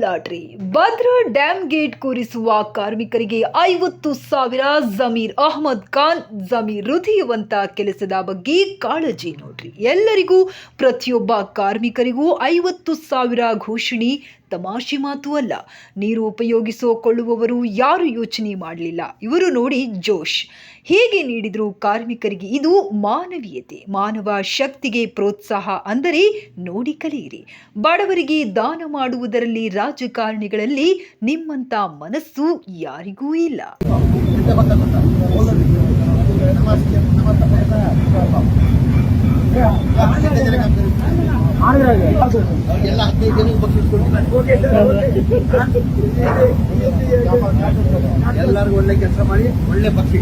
Lottery. Bhadra dam gate ಕೂರಿಸುವ ಕಾರ್ಮಿಕರಿಗೆ ಐವತ್ತು ಸಾವಿರ ಜಮೀರ್ ಅಹಮದ್ ಖಾನ್ ಜಮೀರ್ ಹೃದಯವಂತ ಕೆಲಸದ ಬಗ್ಗೆ ಕಾಳಜಿ ನೋಡ್ರಿ. ಎಲ್ಲರಿಗೂ, ಪ್ರತಿಯೊಬ್ಬ ಕಾರ್ಮಿಕರಿಗೂ ಐವತ್ತು ಸಾವಿರ ಘೋಷಣೆ ತಮಾಷೆ ಮಾತು ಅಲ್ಲ. ನೀರು ಉಪಯೋಗಿಸಿಕೊಳ್ಳುವವರು ಯಾರು ಯೋಚನೆ ಮಾಡಲಿಲ್ಲ. ಇವರು ನೋಡಿ ಜೋಶ್. ಹೇಗೆ ನೀಡಿದ್ರು ಕಾರ್ಮಿಕರಿಗೆ ಇದು ಮಾನವೀಯತೆ. ಮಾನವ ಶಕ್ತಿಗೆ ಪ್ರೋತ್ಸಾಹ ಅಂದರೆ ನೋಡಿ ಕಲಿಯಿರಿ. ಬಡವರಿಗೆ ದಾನ ಮಾಡುವುದರಲ್ಲಿ ರಾಜಕಾರಣಿಗಳಲ್ಲಿ ನಿಮ್ಮಂತ ಮನಸ್ಸು ಯಾರಿಗೂ ಇಲ್ಲ. ಎಲ್ಲರಿಗೂ ಒಳ್ಳೆ ಕೆಲಸ ಮಾಡಿ ಒಳ್ಳೆ ಬಕ್ಷಿ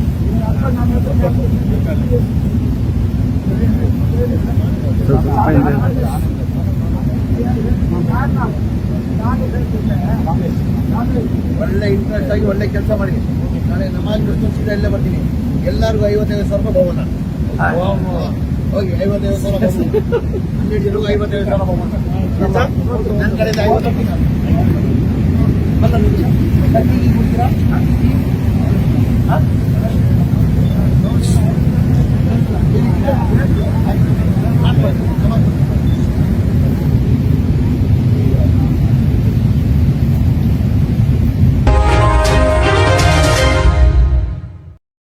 ಒಳ್ಳೆ ಇಂಟ್ರೆಸ್ಟ್ ಆಗಿ ಒಳ್ಳೆ ಕೆಲಸ ಮಾಡಿ. ನಾಳೆ ನಮಾಜ್ ಮುಗಿಸ್ಕೊಂಡು ಇಲ್ಲೇ ಬರ್ತೀನಿ. ಎಲ್ಲರಿಗೂ ಐವತ್ತೈದು ಸಾವಿರ ರೂಪಾಯಿ ಹೋಗೋಣ ಹೋಗಿ ಐವತ್ತೈದು ಸಾವಿರ ಹನ್ನೆರಡು ಐವತ್ತೈದು ಸಾವಿರ